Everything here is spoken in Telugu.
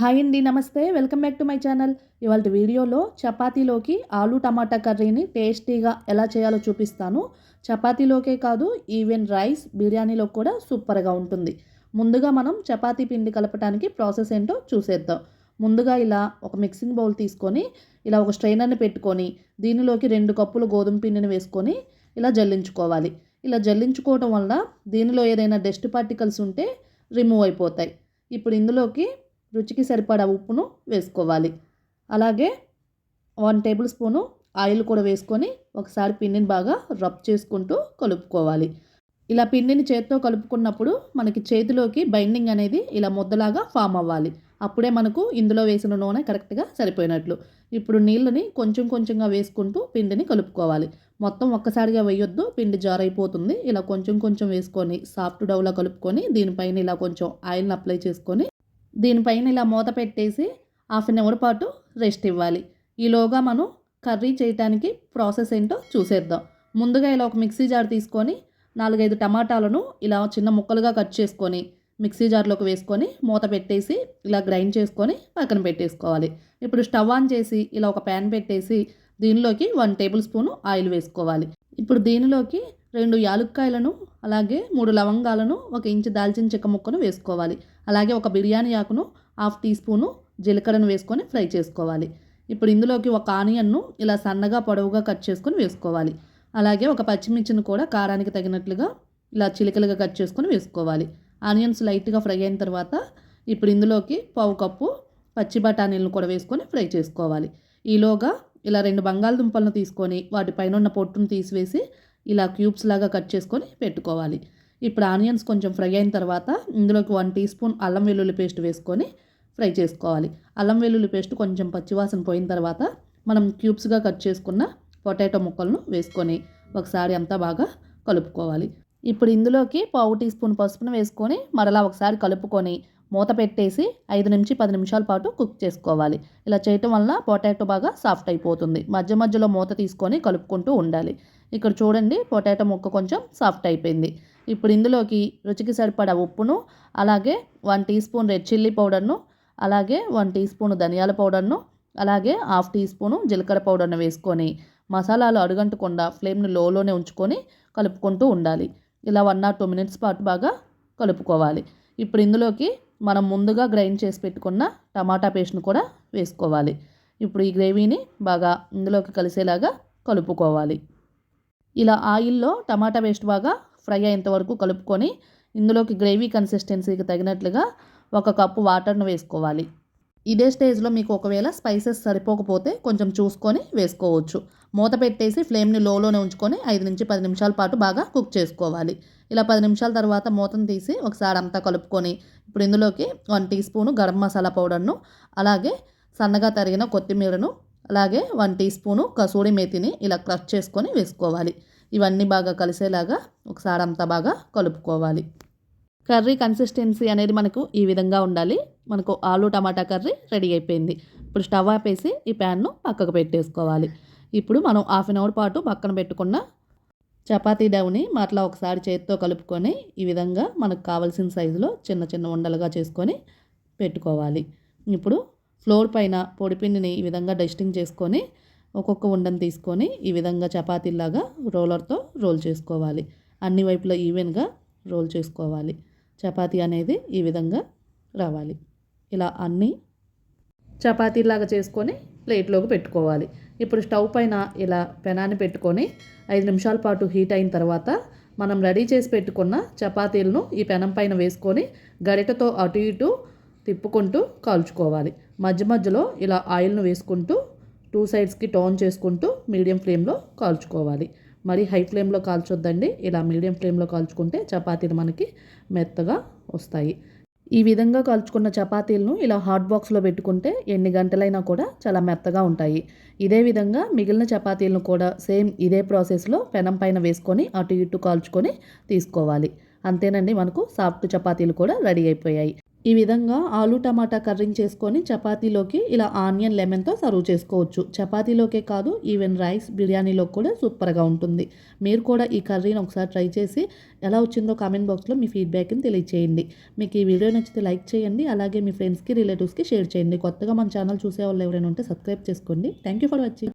హాయ్ అండి నమస్తే. Welcome back to my channel. ఇవాళ వీడియోలో చపాతీలోకి ఆలు టమాటా కర్రీని టేస్టీగా ఎలా చేయాలో చూపిస్తాను. చపాతీలోకే కాదు ఈవెన్ రైస్ బిర్యానీలో కూడా సూపర్గా ఉంటుంది. ముందుగా మనం చపాతీ పిండి కలపడానికి ప్రాసెస్ ఏంటో చూసేద్దాం. ముందుగా ఇలా ఒక మిక్సింగ్ బౌల్ తీసుకొని ఇలా ఒక స్ట్రైనర్ని పెట్టుకొని దీనిలోకి రెండు కప్పులు గోధుమ పిండిని వేసుకొని ఇలా జల్లించుకోవాలి. ఇలా జల్లించుకోవటం వల్ల దీనిలో ఏదైనా డస్ట్ పార్టికల్స్ ఉంటే రిమూవ్ అయిపోతాయి. ఇప్పుడు ఇందులోకి రుచికి సరిపడా ఉప్పును వేసుకోవాలి. అలాగే వన్ టేబుల్ స్పూను ఆయిల్ కూడా వేసుకొని ఒకసారి పిండిని బాగా రబ్ చేసుకుంటూ కలుపుకోవాలి. ఇలా పిండిని చేతితో కలుపుకున్నప్పుడు మనకి చేతిలోకి బైండింగ్ అనేది ఇలా ముద్దలాగా ఫామ్ అవ్వాలి. అప్పుడే మనకు ఇందులో వేసిన నూనె కరెక్ట్గా సరిపోయినట్లు. ఇప్పుడు నీళ్ళని కొంచెం కొంచెంగా వేసుకుంటూ పిండిని కలుపుకోవాలి. మొత్తం ఒక్కసారిగా వేయొద్దు పిండి జారైపోతుంది. ఇలా కొంచెం కొంచెం వేసుకొని సాఫ్ట్ డౌలా కలుపుకొని దీనిపైన ఇలా కొంచెం ఆయిల్ని అప్లై చేసుకొని దీనిపైన ఇలా మూత పెట్టేసి హాఫ్ అన్ అవర్ పాటు రెస్ట్ ఇవ్వాలి. ఈలోగా మనం కర్రీ చేయటానికి ప్రాసెస్ ఏంటో చూసేద్దాం. ముందుగా ఇలా ఒక మిక్సీ జార్ తీసుకొని నాలుగైదు టమాటాలను ఇలా చిన్న ముక్కలుగా కట్ చేసుకొని మిక్సీ జార్లోకి వేసుకొని మూత పెట్టేసి ఇలా గ్రైండ్ చేసుకొని పక్కన పెట్టేసుకోవాలి. ఇప్పుడు స్టవ్ ఆన్ చేసి ఇలా ఒక ప్యాన్ పెట్టేసి దీనిలోకి వన్ టేబుల్ స్పూను ఆయిల్ వేసుకోవాలి. ఇప్పుడు దీనిలోకి రెండు యాలుక్కాయలను అలాగే మూడు లవంగాలను ఒక ఇంచు దాల్చిన చెక్క ముక్కను వేసుకోవాలి. అలాగే ఒక బిర్యానీ ఆకును హాఫ్ టీ స్పూను జీలకర్రను వేసుకొని ఫ్రై చేసుకోవాలి. ఇప్పుడు ఇందులోకి ఒక ఆనియన్ను ఇలా సన్నగా పొడవుగా కట్ చేసుకొని వేసుకోవాలి. అలాగే ఒక పచ్చిమిర్చిని కూడా కారానికి తగినట్లుగా ఇలా చిలికలుగా కట్ చేసుకొని వేసుకోవాలి. ఆనియన్స్ లైట్గా ఫ్రై అయిన తర్వాత ఇప్పుడు ఇందులోకి పావు కప్పు పచ్చి బఠానీలను కూడా వేసుకొని ఫ్రై చేసుకోవాలి. ఈలోగా ఇలా రెండు బంగాళదుంపలను తీసుకొని వాటిపైన ఉన్న పొట్టును తీసివేసి ఇలా క్యూబ్స్ లాగా కట్ చేసుకొని పెట్టుకోవాలి. ఇప్పుడు ఆనియన్స్ కొంచెం ఫ్రై అయిన తర్వాత ఇందులోకి వన్ టీ స్పూన్ అల్లం వెల్లుల్లి పేస్ట్ వేసుకొని ఫ్రై చేసుకోవాలి. అల్లం వెల్లుల్లి పేస్ట్ కొంచెం పచ్చివాసన పోయిన తర్వాత మనం క్యూబ్స్గా కట్ చేసుకున్న పొటాటో ముక్కలను వేసుకొని ఒకసారి అంతా బాగా కలుపుకోవాలి. ఇప్పుడు ఇందులోకి పావు టీ స్పూన్ పసుపును వేసుకొని మరలా ఒకసారి కలుపుకొని మూత పెట్టేసి ఐదు నుంచి పది నిమిషాల పాటు కుక్ చేసుకోవాలి. ఇలా చేయటం వల్ల పొటాటో బాగా సాఫ్ట్ అయిపోతుంది. మధ్య మధ్యలో మూత తీసుకొని కలుపుకుంటూ ఉండాలి. ఇక్కడ చూడండి పొటాటో ముక్క కొంచెం సాఫ్ట్ అయిపోయింది. ఇప్పుడు ఇందులోకి రుచికి సరిపడా ఉప్పును అలాగే one teaspoon red chilli పౌడర్ను అలాగే వన్ టీ స్పూన్ ధనియాల పౌడర్ను అలాగే హాఫ్ టీ స్పూను జీలకర్ర పౌడర్ను వేసుకొని మసాలాలు అడుగంటకుండా ఫ్లేమ్ని లోలోనే ఉంచుకొని కలుపుకుంటూ ఉండాలి. ఇలా వన్ ఆర్ టూ మినిట్స్ పాటు బాగా కలుపుకోవాలి. ఇప్పుడు ఇందులోకి మనం ముందుగా గ్రైండ్ చేసి పెట్టుకున్న టమాటా పేస్ట్ను కూడా వేసుకోవాలి. ఇప్పుడు ఈ గ్రేవీని బాగా ఇందులోకి కలిసేలాగా కలుపుకోవాలి. ఇలా ఆయిల్లో టమాటా పేస్ట్ బాగా ఫ్రై అయ్యేంత వరకు కలుపుకొని ఇందులోకి గ్రేవీ కన్సిస్టెన్సీకి తగినట్లుగా ఒక కప్పు వాటర్ను వేసుకోవాలి. ఇదే స్టేజ్లో మీకు ఒకవేళ స్పైసెస్ సరిపోకపోతే కొంచెం చూసుకొని వేసుకోవచ్చు. మూత పెట్టేసి ఫ్లేమ్ని లోలోనే ఉంచుకొని ఐదు నుంచి పది నిమిషాల పాటు బాగా కుక్ చేసుకోవాలి. ఇలా పది నిమిషాల తర్వాత మూతను తీసి ఒకసారి అంతా కలుపుకొని ఇప్పుడు ఇందులోకి one teaspoon garam masala పౌడర్ను అలాగే సన్నగా తరిగిన కొత్తిమీరను అలాగే వన్ టీ స్పూను కసూరి మేతిని ఇలా క్రష్ చేసుకొని వేసుకోవాలి. ఇవన్నీ బాగా కలిసేలాగా ఒకసారి అంతా బాగా కలుపుకోవాలి. కర్రీ కన్సిస్టెన్సీ అనేది మనకు ఈ విధంగా ఉండాలి. మనకు ఆలు టమాటా కర్రీ రెడీ అయిపోయింది. ఇప్పుడు స్టవ్ ఆపేసి ఈ ప్యాన్ను పక్కకు పెట్టేసుకోవాలి. ఇప్పుడు మనం హాఫ్ అన్ అవర్ పాటు పక్కన పెట్టుకున్న చపాతీ డౌని మరలా ఒకసారి చేతితో కలుపుకొని ఈ విధంగా మనకు కావాల్సిన సైజులో చిన్న చిన్న ఉండలుగా చేసుకొని పెట్టుకోవాలి. ఇప్పుడు ఫ్లోర్ పైన పొడిపిండిని ఈ విధంగా డస్టింగ్ చేసుకొని ఒక్కొక్క ఉండను తీసుకొని ఈ విధంగా చపాతీలాగా రోలర్తో రోల్ చేసుకోవాలి. అన్ని వైపులా ఈవెన్గా రోల్ చేసుకోవాలి. చపాతీ అనేది ఈ విధంగా రావాలి. ఇలా అన్నీ చపాతీలాగా చేసుకొని ప్లేట్లోకి పెట్టుకోవాలి. ఇప్పుడు స్టవ్ పైన ఇలా పెనాన్ని పెట్టుకొని ఐదు నిమిషాల పాటు హీట్ అయిన తర్వాత మనం రెడీ చేసి పెట్టుకున్న చపాతీలను ఈ పెనం పైన వేసుకొని గరిటతో అటు ఇటు తిప్పుకుంటూ కాల్చుకోవాలి. మధ్య మధ్యలో ఇలా ఆయిల్ను వేసుకుంటూ టూ సైడ్స్కి టర్న్ చేసుకుంటూ మీడియం ఫ్లేమ్లో కాల్చుకోవాలి. మరి హై ఫ్లేమ్లో కాల్చొద్దండి. ఇలా మీడియం ఫ్లేమ్లో కాల్చుకుంటే చపాతీలు మనకి మెత్తగా వస్తాయి. ఈ విధంగా కాల్చుకున్న చపాతీలను ఇలా హాట్ బాక్స్లో పెట్టుకుంటే ఎన్ని గంటలైనా కూడా చాలా మెత్తగా ఉంటాయి. ఇదే విధంగా మిగిలిన చపాతీలను కూడా సేమ్ ఇదే ప్రాసెస్లో పెనం పైన వేసుకొని అటు ఇటు కాల్చుకొని తీసుకోవాలి. అంతేనండి మనకు సాఫ్ట్ చపాతీలు కూడా రెడీ అయిపోయాయి. ఈ విధంగా ఆలు టమాటా కర్రీని చేసుకొని చపాతీలోకి ఇలా ఆనియన్ లెమన్తో సర్వ్ చేసుకోవచ్చు. చపాతీలోకే కాదు ఈవెన్ రైస్ బిర్యానీలో కూడా సూపర్గా ఉంటుంది. మీరు కూడా ఈ కర్రీని ఒకసారి ట్రై చేసి ఎలా వచ్చిందో కామెంట్ బాక్స్లో మీ ఫీడ్బ్యాక్ని తెలియచేయండి. మీకు ఈ వీడియో నచ్చితే లైక్ చేయండి అలాగే మీ ఫ్రెండ్స్కి రిలేటివ్స్కి షేర్ చేయండి. కొత్తగా మన ఛానల్ చూసే వాళ్ళు ఎవరైనా ఉంటే సబ్స్క్రైబ్ చేసుకోండి. Thank you for watching.